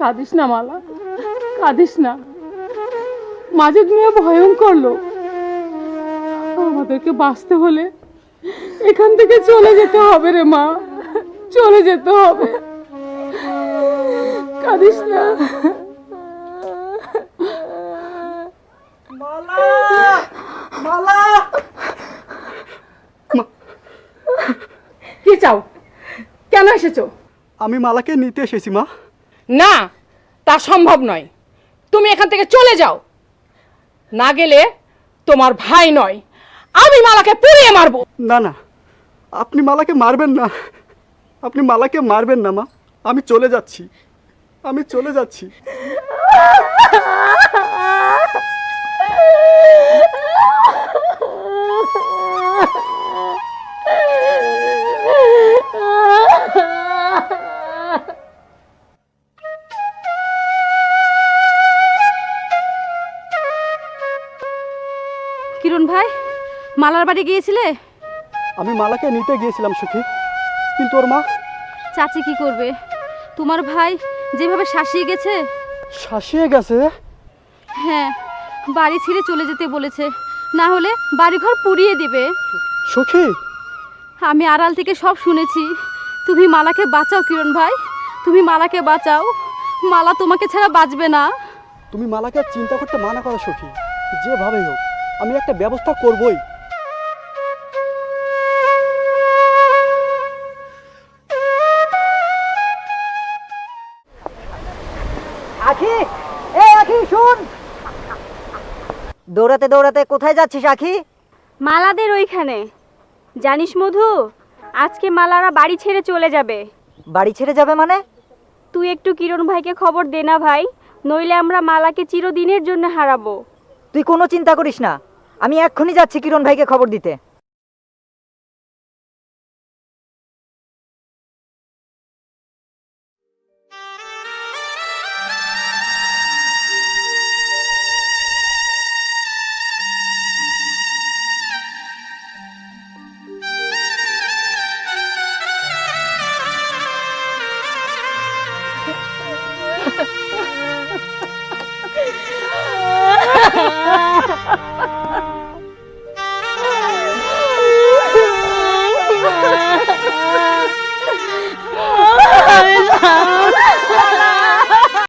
কাঁদিস না মালা। কাঁদিস না। মাঝে মিয়া ভয়ঙ্কর লোক। আমাদেরকে বাঁচতে হলে এখান থেকে চলে যেতে হবে রে মা। চলে যেতে হবে। কাঁদিস না। কি চাও? কেন এসেছ? আমি মালাকে নিতে এসেছি মা। না, তা সম্ভব নয়। তুমি এখান থেকে চলে যাও। না গেলে তোমার ভাই নয়। আমি মালাকে পুড়িয়ে মারবো। না না, আপনি মালাকে মারবেন না। আপনি মালাকে মারবেন না, মা। আমি চলে যাচ্ছি। আমি চলে যাচ্ছি। কিরণ ভাই মালার বাড়ি গিয়েছিলে? আমি মালাকে নিতে গিয়েছিলাম সুখী। কিন্তু ওর মা? চাচি কি করবে? তোমার ভাই যেভাবে শাসিয়ে গেছে? শাসিয়ে গেছে? হ্যাঁ বাড়ি ছেড়ে চলে যেতে বলেছে। না হলে বাড়িঘর পুড়িয়ে দেবে। সুখী? আমি আড়াল থেকে সব শুনেছি। তুমি মালাকে বাঁচাও কিরণ ভাই। তুমি মালাকে বাঁচাও। মালা তোমাকে ছাড়া বাঁচবে না। তুমি মালাকে চিন্তা করতে মানা করো সুখী। যেভাবেই হোক। আমি একটা ব্যবস্থা করবই। আখি এ আখি শুন। দৌড়াতে দৌড়াতে কোথায় যাচ্ছিস আখি? মালাদের ওইখানে। জানিস মধু আজকে মালারা বাড়ি ছেড়ে চলে যাবে। বাড়ি ছেড়ে যাবে মানে? তুই একটু কিরণ ভাইকে খবর দে না ভাই নইলে আমরা মালাকে চিরদিনের জন্য হারাবো। তুই কোনো চিন্তা করিস না। আমি এক্ষুনি যাচ্ছি কিরণ ভাইকে খবর দিতে।